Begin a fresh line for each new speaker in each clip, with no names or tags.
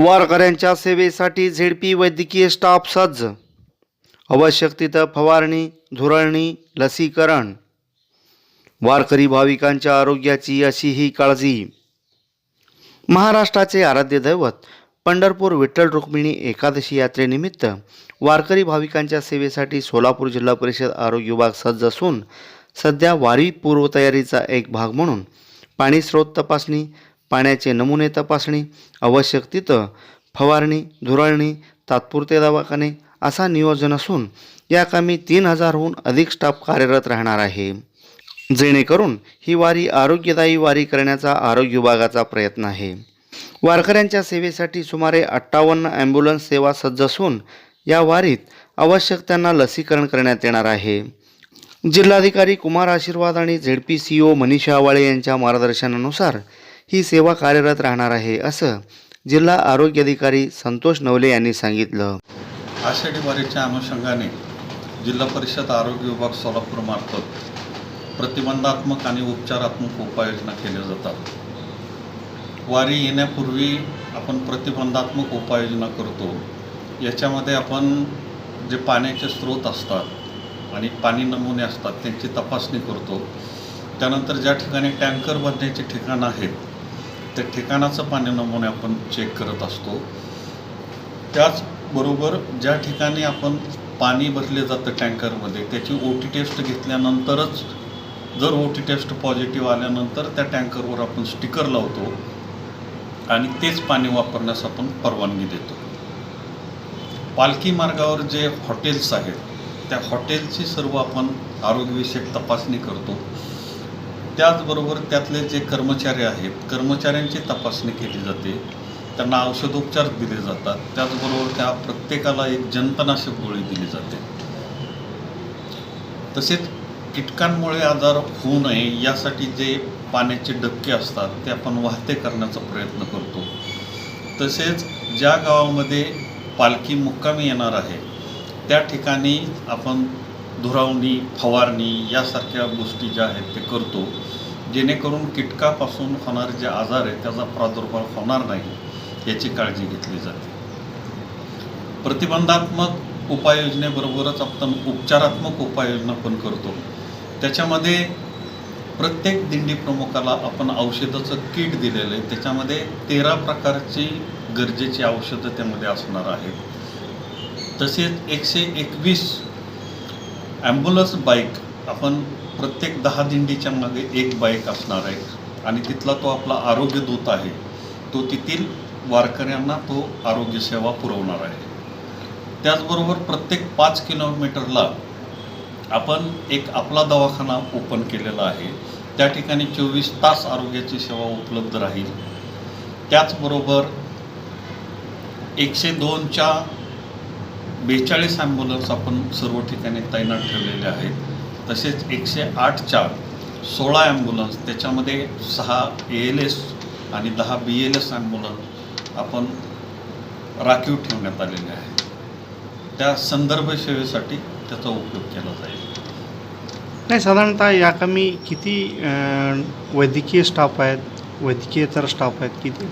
वारकऱ्यांच्या सेवेसाठी झेडपी वैद्यकीय स्टाफ सज्ज. आवश्यक तिथं फवारणी धुरळणी लसीकरण. वारकरी भाविकांच्या आरोग्याची अशी ही काळजी. महाराष्ट्राचे आराध्य दैवत पंढरपूर विठ्ठल रुक्मिणी एकादशी यात्रेनिमित्त वारकरी भाविकांच्या सेवेसाठी सोलापूर जिल्हा परिषद आरोग्य विभाग सज्ज असून सध्या वारी पूर्वतयारीचा एक भाग म्हणून पाणी स्रोत तपासणी पाण्याचे नमुने तपासणी आवश्यक तिथं फवारणी धुराळणी तात्पुरते दवाखाने असा नियोजन असून या कामी तीन हजारहून अधिक स्टाफ कार्यरत राहणार आहे. जेणेकरून ही वारी आरोग्यदायी वारी करण्याचा आरोग्य विभागाचा प्रयत्न आहे. वारकऱ्यांच्या सेवेसाठी सुमारे अठ्ठावन्न ॲम्ब्युलन्स सेवा सज्ज असून या वारीत आवश्यक त्यांना लसीकरण करण्यात येणार आहे. जिल्हाधिकारी कुमार आशीर्वाद आणि ZP C O Manisha Awale यांच्या मार्गदर्शनानुसार ही सेवा कार्यरत राहणार आहे असं जिल्हा आरोग्य अधिकारी संतोष नवले यांनी सांगितलं.
आषाढी वारीच्या अनुषंगाने जिल्हा परिषद आरोग्य विभाग सोलापूर मार्फत प्रतिबंधात्मक आणि उपचारात्मक उपाययोजना केल्या जातात. वारी येण्यापूर्वी आपण प्रतिबंधात्मक उपाययोजना करतो. याच्यामध्ये आपण जे पाण्याचे स्रोत असतात आणि पाणी नमुने असतात त्यांची तपासणी करतो. त्यानंतर ज्या ठिकाणी टँकर बांधण्याची ठिकाणं आहेत त्या ठिकाणाचं पाणी नमुने आपण चेक करत असतो. त्याचबरोबर ज्या ठिकाणी आपण पाणी भरले जातं टँकरमध्ये त्याची ओ टी टेस्ट घेतल्यानंतरच जर ओ टी टेस्ट पॉझिटिव्ह आल्यानंतर त्या टँकरवर आपण स्टिकर लावतो आणि तेच पाणी वापरण्यास आपण परवानगी देतो. पालखी मार्गावर जे हॉटेल्स आहेत त्या हॉटेलची सर्व आपण आरोग्यविषयक तपासणी करतो. त्याचबरोबर त्यातले जे कर्मचारी आहेत कर्मचाऱ्यांची तपासणी केली जाते. त्यांना औषधोपचार दिले जातात. त्याचबरोबर त्या प्रत्येकाला एक जंतनाशक गोळी दिली जाते. तसेच कीटकांमुळे आजार होऊ नये यासाठी जे पाण्याचे डबके असतात ते आपण वाहते करण्याचा प्रयत्न करतो. तसेच ज्या गावामध्ये पालखी मुक्कामी येणार आहे त्या ठिकाणी आपण धुरावणी फवारणी यासारख्या गोष्टी ज्या आहेत ते करतो. जेणेकरून कीटकापासून होणारे जे आजार आहेत त्याचा प्रादुर्भाव होणार नाही याची काळजी घेतली जाते. प्रतिबंधात्मक उपाययोजनेबरोबरच आपण उपचारात्मक उपाययोजना पण करतो. त्याच्यामध्ये प्रत्येक दिंडी प्रमुखाला आपण औषधाचं किट दिलेलं आहे. त्याच्यामध्ये तेरा प्रकारची गरजेची औषधं त्यामध्ये असणार आहेत. तसेच एकशे एकवीस ॲम्ब्युलन्स बाईक आपण प्रत्येक दहा दिंडीच्या मागे एक बाईक असणार आहे. आणि तिथला तो आपला आरोग्य दूत आहे. तो तेथील वारकऱ्यांना तो आरोग्यसेवा पुरवणार आहे. त्याचबरोबर प्रत्येक पाच किलोमीटरला आपण एक आपला दवाखाना ओपन केलेला आहे. त्या ठिकाणी चोवीस तास आरोग्याची सेवा उपलब्ध राहील. त्याचबरोबर एकशे दोनच्या बेचाळीस ॲम्ब्युलन्स आपण सर्व ठिकाणी तैनात ठेवलेले आहेत. तसेच एकशे आठच्या सोळा ॲम्ब्युलन्स त्याच्यामध्ये सहा ए एल एस आणि दहा बी एल एस ॲम्ब्युलन्स आपण राखीव ठेवण्यात आलेले आहेत. त्या संदर्भ सेवेसाठी त्याचा उपयोग केला जाईल.
नाही साधारणतः या कमी किती वैद्यकीय स्टाफ आहेत? वैद्यकीयतर स्टाफ आहेत किती?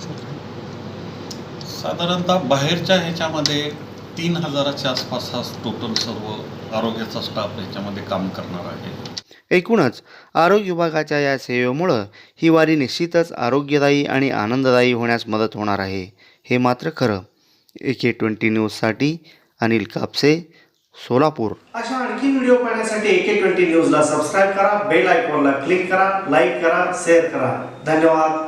साधारणतः बाहेरच्या ह्याच्यामध्ये तीन हजाराच्या आसपास हा टोटल सर्व आरोग्याचा स्टाफ ह्याच्यामध्ये काम करणार आहे.
एकूणच आरोग्य विभागाच्या या सेवेमुळं ही वारी निश्चितच आरोग्यदायी आणि आनंददायी होण्यास मदत होणार आहे. हे मात्र खरं. ए के ट्वेंटी न्यूजसाठी अनिल कापसे सोलापूर.
अशा आणखी व्हिडिओ पाहण्यासाठी एके ट्वेंटी न्यूजला सबस्क्राईब करा बेल आयकॉनला क्लिक करा लाईक करा शेअर करा. धन्यवाद.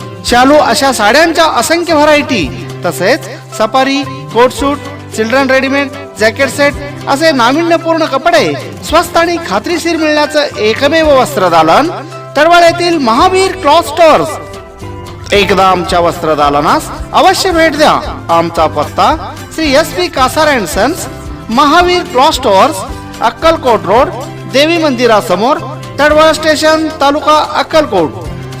शालू अशा साड्यांच्या असंख्य व्हरायटी तसेच safari coat suit children readymade jacket set असे नाविन्यपूर्ण कपडे स्वस्त आणि खात्रीशीर मिळण्याचं एकमेव वस्त्रदालन तडवाड येथील महावीर क्लॉथ स्टोअर्स एकदा आमच्या वस्त्रदालनास अवश्य भेट द्या. आमचा पत्ता Shri S P Kasar and sons Mahavir cloth stores Akkalkot road देवी मंदिरासमोर तडवळ स्टेशन तालुका अक्कलकोट.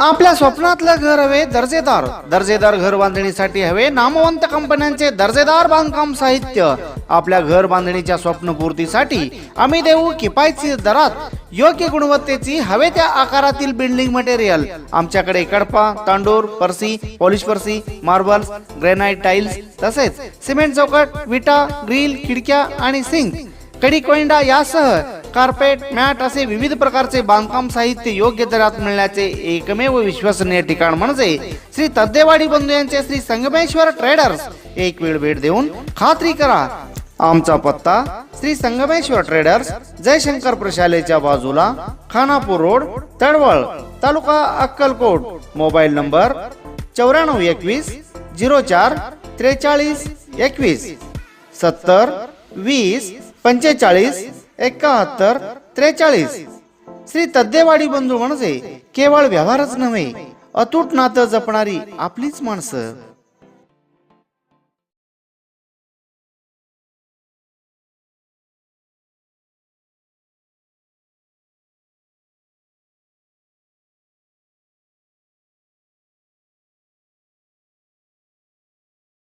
आपल्या स्वप्नातलं घर हवे दर्जेदार. दर्जेदार घर बांधणीसाठी हवे नामवंत कंपन्यांचे दर्जेदार बांधकाम साहित्य. आपल्या घर बांधणीच्या स्वप्नपूर्तीसाठी आम्ही देऊ किफायतशीर दरात योग्य गुणवत्तेची हवे त्या आकारातील बिल्डिंग मटेरियल आमच्याकडे कडपा तांडूर परसी पॉलिश पर्सी मार्बल्स ग्रेनाइट टाइल्स तसेच सिमेंट चौकट विटा ग्रिल खिडक्या आणि सिंक कडी कोइंडा यासह कार्पेट मॅट असे विविध प्रकारचे बांधकाम साहित्य योग्य दरात मिळण्याचे एकमेव विश्वसनीय ठिकाण म्हणजे श्री तद्देवाडी बंधू यांचे श्री संगमेश्वर ट्रेडर्स एक वेळ भेट देऊन खात्री करा. आमचा पत्ता श्री संगमेश्वर ट्रेडर्स जयशंकर प्रशालेच्या बाजूला Khanapur road Tadwal taluka Akkalkot. Mobile number चौऱ्याण्णव एकवीस झिरो चार त्रेचाळीस एकवीस सत्तर वीस पंचेचाळीस एकाहत्तर त्रेचाळीस. श्री तद्देवाडी बंधू म्हणजे केवळ व्यवहारच नव्हे अतूट नातं जपणारी आपलीच माणसं.